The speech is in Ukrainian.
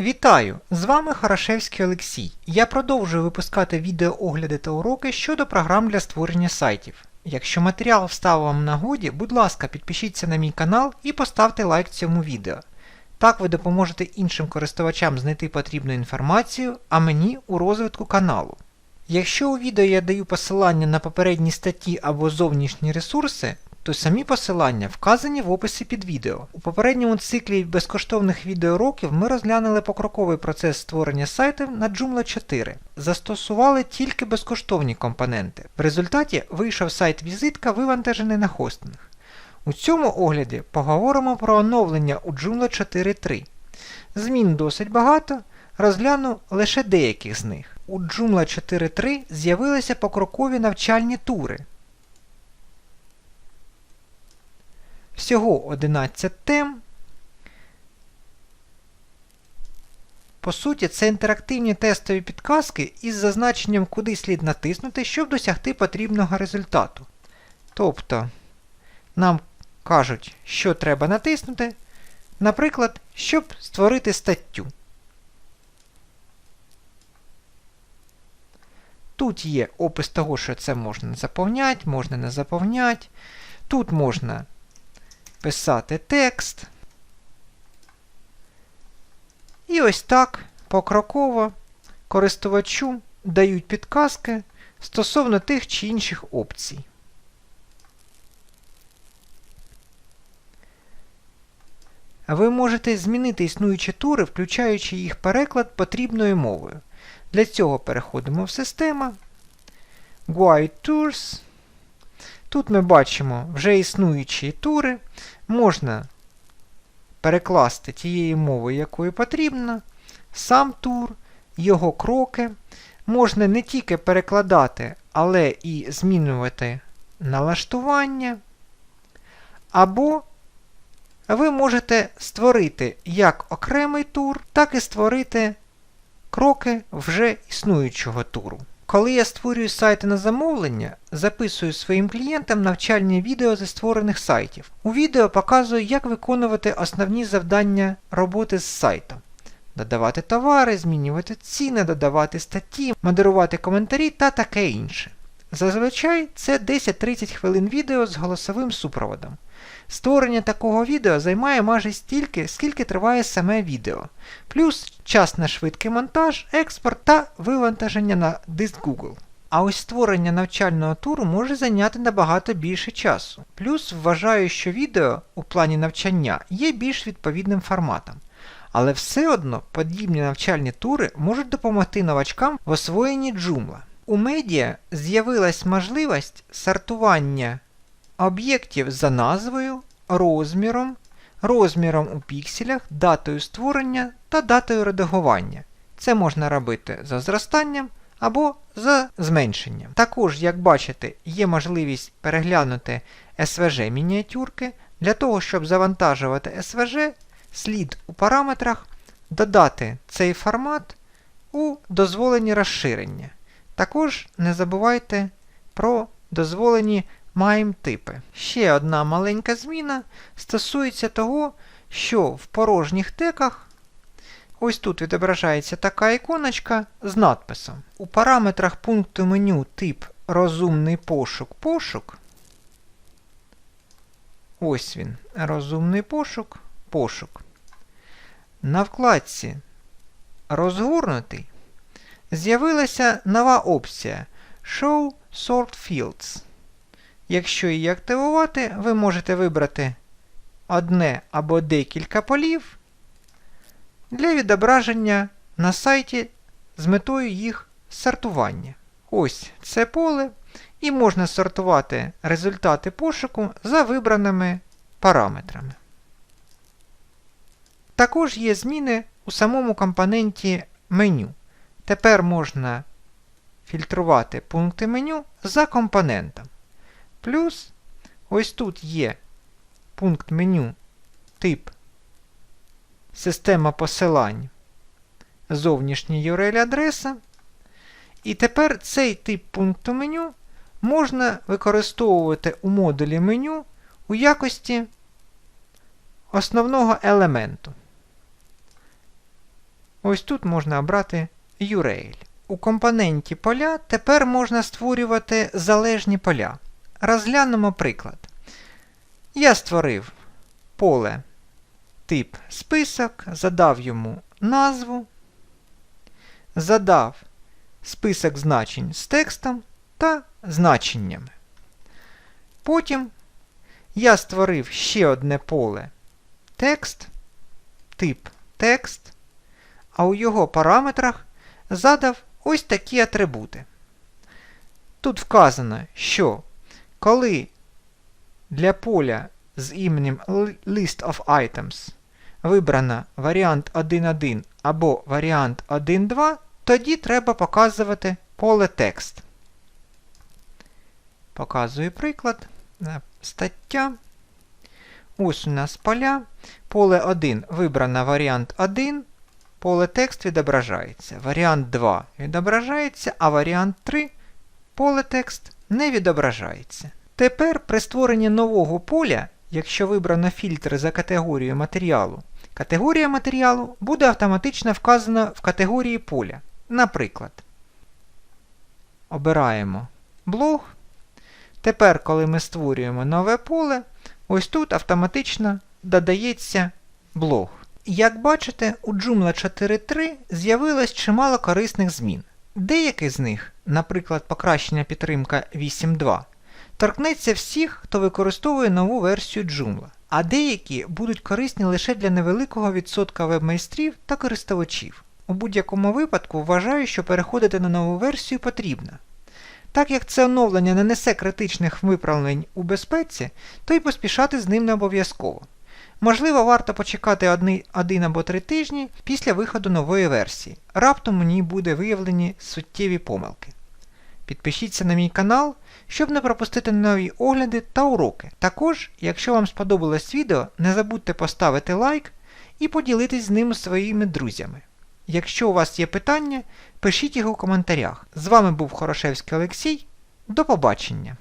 Вітаю! З вами Хорошевський Олексій. Я продовжую випускати відеоогляди та уроки щодо програм для створення сайтів. Якщо матеріал встав вам нагоді, будь ласка, підпишіться на мій канал і поставте лайк цьому відео. Так ви допоможете іншим користувачам знайти потрібну інформацію, а мені у розвитку каналу. Якщо у відео я даю посилання на попередні статті або зовнішні ресурси, то самі посилання вказані в описі під відео. У попередньому циклі безкоштовних відеоуроків ми розглянули покроковий процес створення сайтів на Joomla 4. Застосували тільки безкоштовні компоненти. В результаті вийшов сайт-візитка, вивантажений на хостинг. У цьому огляді поговоримо про оновлення у Joomla 4.3. Змін досить багато, розгляну лише деяких з них. У Joomla 4.3 з'явилися покрокові навчальні тури. Всього 11 тем. По суті, це інтерактивні тестові підказки із зазначенням, куди слід натиснути, щоб досягти потрібного результату. Тобто, нам кажуть, що треба натиснути, наприклад, щоб створити статтю. Тут є опис того, що це можна заповняти, можна не заповняти. Тут можна писати текст. І ось так покроково користувачу дають підказки стосовно тих чи інших опцій. Ви можете змінити існуючі тури, включаючи їх переклад потрібною мовою. Для цього переходимо в систему Guide Tours. Тут ми бачимо вже існуючі тури. Можна перекласти тією мовою, якою потрібно, сам тур, його кроки. Можна не тільки перекладати, але і змінювати налаштування. Або ви можете створити як окремий тур, так і створити кроки вже існуючого туру. Коли я створюю сайти на замовлення, записую своїм клієнтам навчальні відео зі створених сайтів. У відео показую, як виконувати основні завдання роботи з сайтом. Додавати товари, змінювати ціни, додавати статті, модерувати коментарі та таке інше. Зазвичай це 10-30 хвилин відео з голосовим супроводом. Створення такого відео займає майже стільки, скільки триває саме відео, плюс час на швидкий монтаж, експорт та вивантаження на диск Google. А ось створення навчального туру може зайняти набагато більше часу. Плюс вважаю, що відео у плані навчання є більш відповідним форматом. Але все одно подібні навчальні тури можуть допомогти новачкам в освоєнні Joomla. У медіа з'явилась можливість сортування об'єктів за назвою, розміром, розміром у пікселях, датою створення та датою редагування. Це можна робити за зростанням або за зменшенням. Також, як бачите, є можливість переглянути SVG-мініатюрки. Для того, щоб завантажувати SVG, слід у параметрах додати цей формат у дозволені розширення. Також не забувайте про дозволені маємо типи. Ще одна маленька зміна стосується того, що в порожніх теках ось тут відображається така іконочка з надписом. У параметрах пункту меню тип розумний пошук пошук. Ось він, розумний пошук, пошук. На вкладці Розгорнутий з'явилася нова опція Show Sort Fields. Якщо її активувати, ви можете вибрати одне або декілька полів для відображення на сайті з метою їх сортування. Ось це поле, і можна сортувати результати пошуку за вибраними параметрами. Також є зміни у самому компоненті меню. Тепер можна фільтрувати пункти меню за компонентом. Плюс ось тут є пункт меню тип система посилань зовнішня URL-адреса. І тепер цей тип пункту меню можна використовувати у модулі меню у якості основного елементу. Ось тут можна обрати URL. У компоненті поля тепер можна створювати залежні поля. Розглянемо приклад. Я створив поле тип список, задав йому назву, задав список значень з текстом та значеннями. Потім я створив ще одне поле текст, тип текст, а у його параметрах задав ось такі атрибути. Тут вказано, що коли для поля з іменем List of Items вибрано варіант 1.1 або варіант 1.2, тоді треба показувати поле текст. Показую приклад. Е, Стаття. Ось у нас поля. Поле 1 вибрано варіант 1, поле текст відображається. Варіант 2 відображається, а варіант 3 поле текст не відображається. Тепер при створенні нового поля, якщо вибрано фільтр за категорією матеріалу, категорія матеріалу буде автоматично вказана в категорії поля. Наприклад, обираємо блог. Тепер, коли ми створюємо нове поле, ось тут автоматично додається блог. Як бачите, у Joomla 4.3 з'явилось чимало корисних змін. Деякі з них, наприклад, покращення підтримка 8.2, торкнеться всіх, хто використовує нову версію Joomla, а деякі будуть корисні лише для невеликого відсотка веб-майстрів та користувачів. У будь-якому випадку вважаю, що переходити на нову версію потрібно. Так як це оновлення не несе критичних виправлень у безпеці, то й поспішати з ним не обов'язково. Можливо, варто почекати одни, один або три тижні після виходу нової версії. Раптом у ній буде виявлені суттєві помилки. Підпишіться на мій канал, щоб не пропустити нові огляди та уроки. Також, якщо вам сподобалось відео, не забудьте поставити лайк і поділитись з ним своїми друзями. Якщо у вас є питання, пишіть їх у коментарях. З вами був Хорошевський Олексій. До побачення!